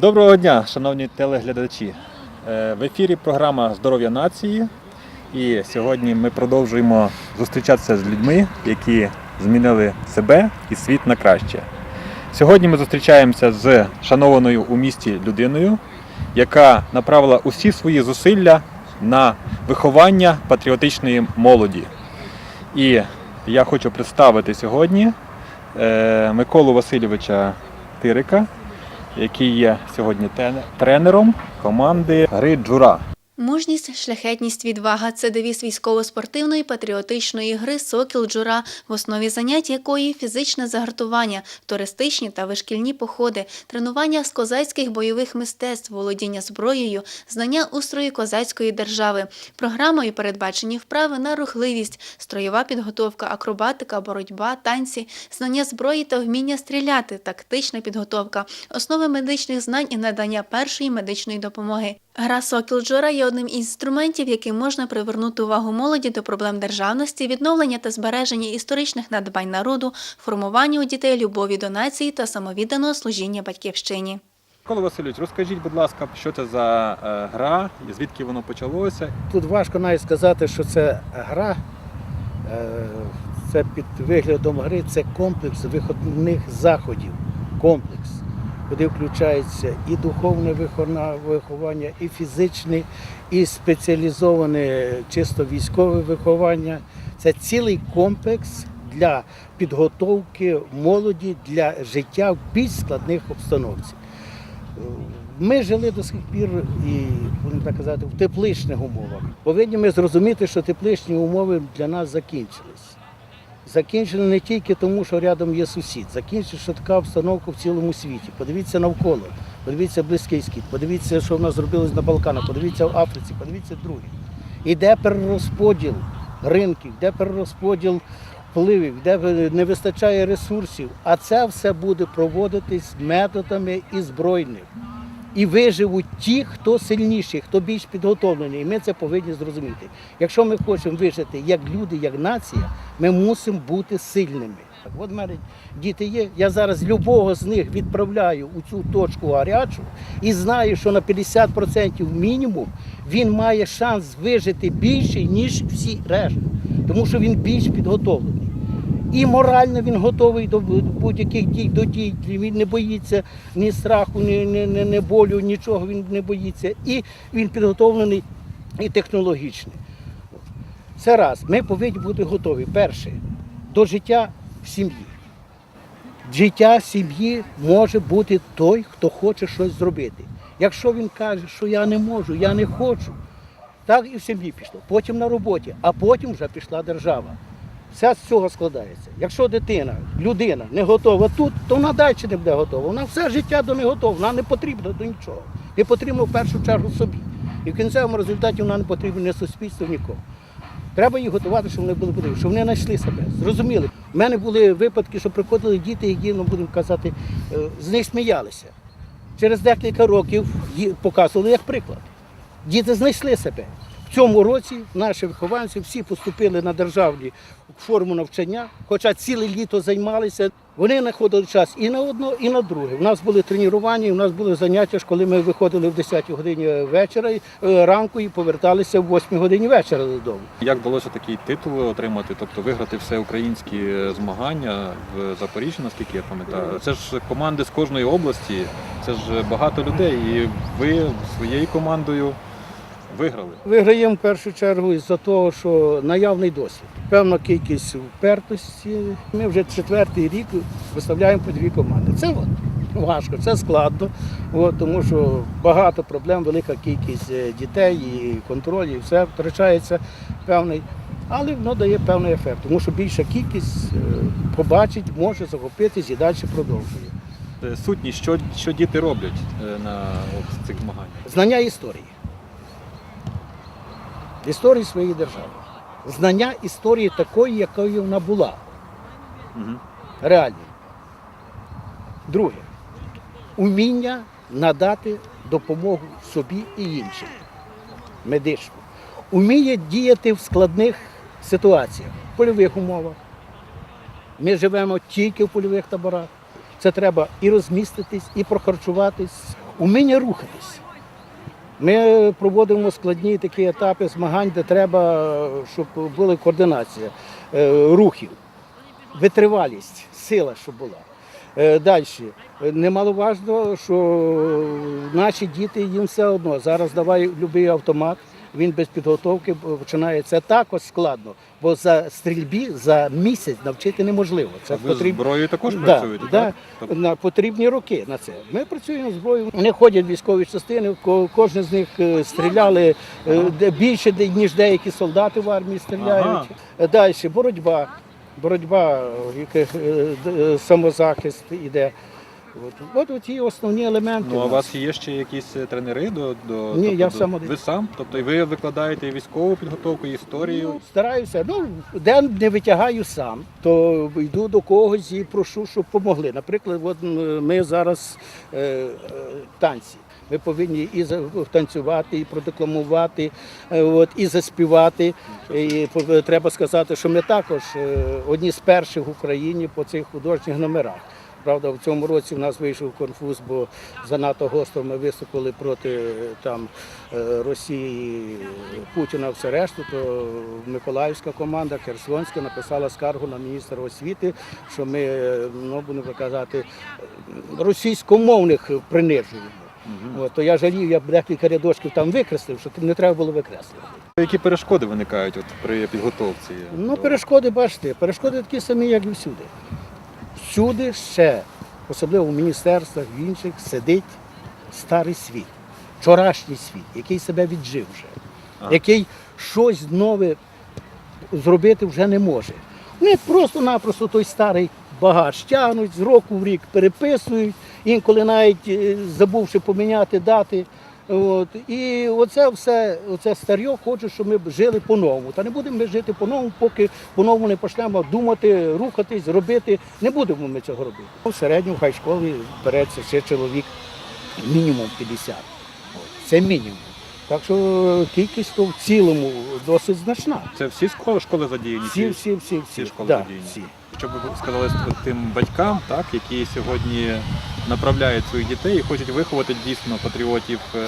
Доброго дня, шановні телеглядачі. Е, В ефірі програма Здоров'я нації. І сьогодні ми продовжуємо зустрічатися з людьми, які змінили себе і світ на краще. Сьогодні ми зустрічаємося з шанованою у місті людиною, яка направила усі свої зусилля на виховання патріотичної молоді. І я хочу представити сьогодні е, Миколу Васильовича Тирика, який є сьогодні тренером команди гри Джура. Мужність, шляхетність, відвага це девіз військово-спортивної патріотичної гри Сокіл Джура, в основі занять якої фізичне загартування, туристичні та вишкільні походи, тренування з козацьких бойових мистецтв, володіння зброєю, знання устрою козацької держави. Програмою передбачені вправи на рухливість, строєва підготовка, акробатика, боротьба, танці, знання зброї та вміння стріляти, тактична підготовка, основи медичних знань і надання першої медичної допомоги. Гра Сокіл Джора є одним із інструментів, яким можна привернути увагу молоді до проблем державності, відновлення та збереження історичних надбань народу, формування у дітей любові до нації та самовідданого служіння батьківщині. Микола Васильович, розкажіть, будь ласка, що це за е, гра, звідки воно почалося? Тут важко навіть сказати, що це гра, е, це під виглядом гри, це комплекс виходних заходів. Комплекс, куди включається і духовне виховання, і фізичне, і спеціалізоване чисто військове виховання. Це цілий комплекс для підготовки молоді для життя в більш складних обстановцях. Ми жили до сих пір і будемо так казати в тепличних умовах. Повинні ми зрозуміти, що тепличні умови для нас закінчились. Закінчили не тільки тому, що рядом є сусід, закінчили, що така обстановка в цілому світі. Подивіться навколо, подивіться близький схід, подивіться, що в нас зробилось на Балканах, подивіться в Африці, подивіться другі. Іде перерозподіл ринків, йде перерозподіл впливів, де не вистачає ресурсів, а це все буде проводитись методами і збройних. І виживуть ті, хто сильніші, хто більш підготовлений. І ми це повинні зрозуміти. Якщо ми хочемо вижити як люди, як нація, ми мусимо бути сильними. От в мене діти є. Я зараз любого з них відправляю у цю точку гарячу і знаю, що на 50% мінімум він має шанс вижити більше, ніж всі решта, тому що він більш підготовлений. І морально він готовий до будь-яких дій, до дій. Він не боїться ні страху, ні, ні, ні, ні болю, нічого він не боїться. І він підготовлений і технологічний. Це раз. Ми повинні бути готові. Перше, до життя в сім'ї. Життя сім'ї може бути той, хто хоче щось зробити. Якщо він каже, що я не можу, я не хочу, так і в сім'ї пішло. Потім на роботі, а потім вже пішла держава. Все з цього складається. Якщо дитина, людина не готова тут, то вона далі не буде готова. Вона все життя до не готова, вона не потрібна до нічого. Не потрібно в першу чергу собі. І в кінцевому результаті вона не потрібна ні суспільству, нікому. Треба їх готувати, щоб вони були потрібні, щоб вони знайшли себе. Зрозуміли. У мене були випадки, що приходили діти, які, ну будемо казати, е, з них сміялися. Через декілька років показували як приклад. Діти знайшли себе. В цьому році наші вихованці всі поступили на державні форму навчання, хоча ціле літо займалися. Вони знаходили час і на одно, і на друге. У нас були тренування, у нас були заняття, коли ми виходили в 10 годині вечора е, ранку і поверталися в 8 годині вечора додому. Як вдалося такий титул отримати, тобто виграти всеукраїнські змагання в Запоріжжі, наскільки я пам'ятаю? Це ж команди з кожної області, це ж багато людей, і ви своєю командою виграли. Виграємо в першу чергу із-за того, що наявний досвід. Певна кількість впертості. Ми вже четвертий рік виставляємо по дві команди. Це от, важко, це складно, от, тому що багато проблем, велика кількість е, дітей і контроль, і все втрачається певний. Але воно дає певний ефект, тому що більша кількість е, побачить, може захопитись і далі продовжує. Е, Сутність, що, що діти роблять на цих змаганнях? Знання історії. Історії своєї держави. Знання історії такої, якою вона була. Угу. Реально. Друге. Уміння надати допомогу собі і іншим. Медичну. Уміє діяти в складних ситуаціях, в польових умовах. Ми живемо тільки в польових таборах. Це треба і розміститись, і прохарчуватись, уміння рухатись. Ми проводимо складні такі етапи змагань, де треба, щоб була координація е, рухів, витривалість, сила, щоб була. Далі. Немаловажно, що наші діти їм все одно. Зараз давай будь-який автомат, він без підготовки починає. Це також складно, бо за стрільбі за місяць навчити неможливо. Це Ви з потрібно. зброєю також Да, працюєте? да. так? Тобто На потрібні роки на це. Ми працюємо зброєю. Вони ходять в військові частини. Кожен з них е, стріляли е, де- більше ніж деякі солдати в армії стріляють. Далі боротьба, боротьба, е, яких, е, д- е, самозахист іде. От, от ті основні елементи. Ну, а у вас є ще якісь е, тренери до, до Ні, я до- сам один. ви сам? Тобто і ви викладаєте і військову підготовку, і історію. Ну, стараюся. Ну, де не витягаю сам, то йду до когось і прошу, щоб допомогли. Наприклад, от ми зараз е, е, танці. Ми повинні і танцювати, і продекламувати, е, от, і заспівати. І треба сказати, що ми також е, одні з перших в Україні по цих художніх номерах. Правда, в цьому році в нас вийшов конфуз, бо занадто гостро ми виступили проти там е, Росії, Путіна, все решту. То Миколаївська команда Херсонська написала скаргу на міністра освіти, що ми, е, ну будемо казати, російськомовних принижуємо. От, то я жалію, я б декілька рядочків там викреслив, що не треба було викреслювати. Які перешкоди виникають от при підготовці? Ну, перешкоди, бачите, перешкоди такі самі, як і всюди. Всюди ще, особливо в міністерствах, в інших, сидить старий світ, вчорашній світ, який себе віджив вже, А. який щось нове зробити вже не може. Вони просто-напросто той старий багаж тягнуть, з року в рік переписують, інколи навіть е, забувши поміняти дати. От. І оце все, оце старьо хоче, щоб ми жили по-новому. Та не будемо ми жити по-новому, поки по-новому не почнемо думати, рухатись, робити. Не будемо ми цього робити. В середньому хай школі береться ще чоловік мінімум 50. От. Це мінімум. Так що кількість то в цілому досить значна. Це всі школи, школи задіяні? Всі, всі, всі, всі. всі школи да, задіяні? всі. Що б ви сказали тим батькам, так, які сьогодні направляють своїх дітей і хочуть виховати дійсно патріотів е,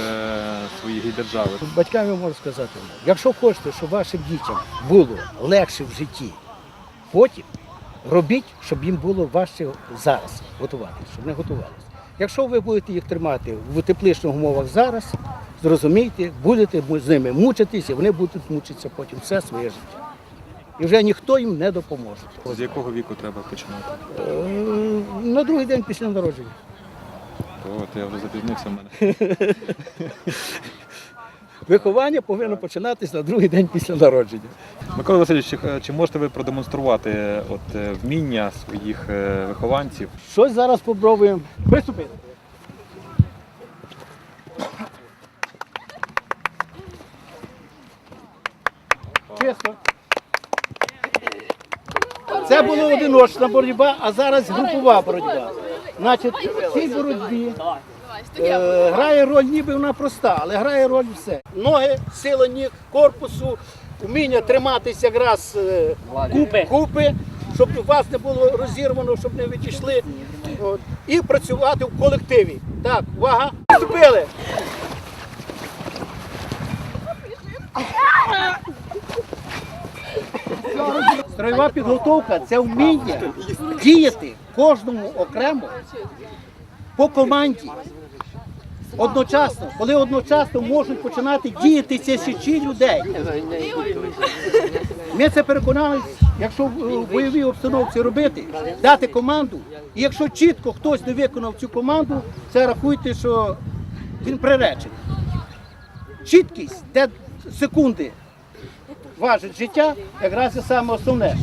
своєї держави? Батькам я можу сказати, якщо хочете, щоб вашим дітям було легше в житті, потім робіть, щоб їм було важче зараз готуватися, щоб не готувалися. Якщо ви будете їх тримати в тепличних умовах зараз, зрозумійте, будете з ними мучитися, і вони будуть мучитися потім все своє життя. І вже ніхто їм не допоможе. З якого віку треба починати? Е, На другий день після народження. От я вже запізнився в мене. Виховання повинно починатись на другий день після народження. Микола Васильович, чи, чи можете ви продемонструвати е, от, е, вміння своїх е, вихованців? Щось зараз спробуємо виступити. Чесно. Це була одиночна боротьба, а зараз групова боротьба. Значить, в цій боротьбі е, грає роль, ніби вона проста, але грає роль все. Ноги, сила ніг, корпусу, вміння триматися якраз е, купи. купи, щоб у вас не було розірвано, щоб не відійшли. От. І працювати в колективі. Так, увага, вступили. Строєва підготовка це вміння діяти кожному окремо по команді. Одночасно, коли одночасно можуть починати діяти тисячі людей. Ми це переконалися, якщо в бойовій обстановці робити, дати команду, і якщо чітко хтось не виконав цю команду, це рахуйте, що він приречений. Чіткість, де секунди важить життя, якраз це саме основне.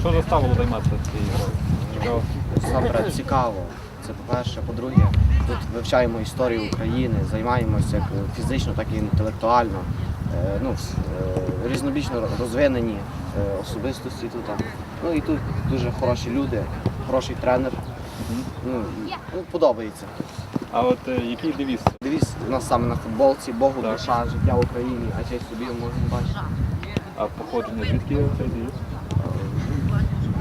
Що заставило займатися цією грою? Насамперед цікаво. Це по-перше. По-друге, тут вивчаємо історію України, займаємося як фізично, так і інтелектуально. Е, Ну, е, різнобічно розвинені е, особистості тут. Ну і тут дуже хороші люди, хороший тренер. Ну, ну, подобається. А от який девіз? девіз у нас саме на футболці, Богу душа, життя в Україні, а честь собі можна бачити. А походження звідки цей девіз?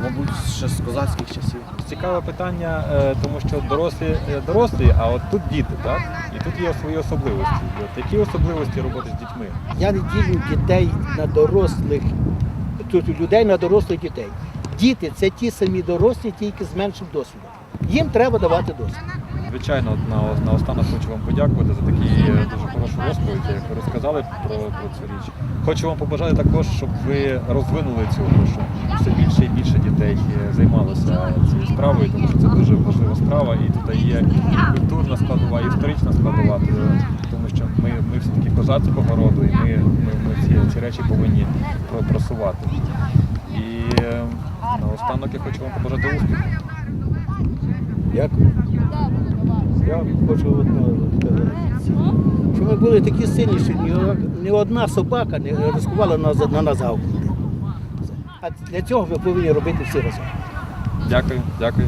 Мабуть, ще з козацьких часів. Цікаве питання, е, тому що дорослі е, дорослі, а от тут діти, так? І тут є свої особливості. От які особливості роботи з дітьми? Я не ділю дітей на дорослих, тут людей на дорослих дітей. Діти це ті самі дорослі, тільки з меншим досвідом. Їм треба давати досвід. Звичайно, на, на останок хочу вам подякувати за такі дуже хорошу розповідь, як ви розказали про, про цю річ. Хочу вам побажати також, щоб ви розвинули цю гру, щоб все більше і більше дітей е, займалося цією справою, тому що це дуже важлива справа, і тут є і культурна складова, і історична складова, е, тому що ми, ми все-таки козацького роду, і ми, ми, ми ці, ці речі повинні просувати. І е, наостанок я хочу вам побажати успіху. Дякую. Я хочу одного сказати. Що ми були такі сильні, що ні, одна собака не ризикувала на, на нас гавкнути. А для цього ми повинні робити всі разом. Дякую, дякую.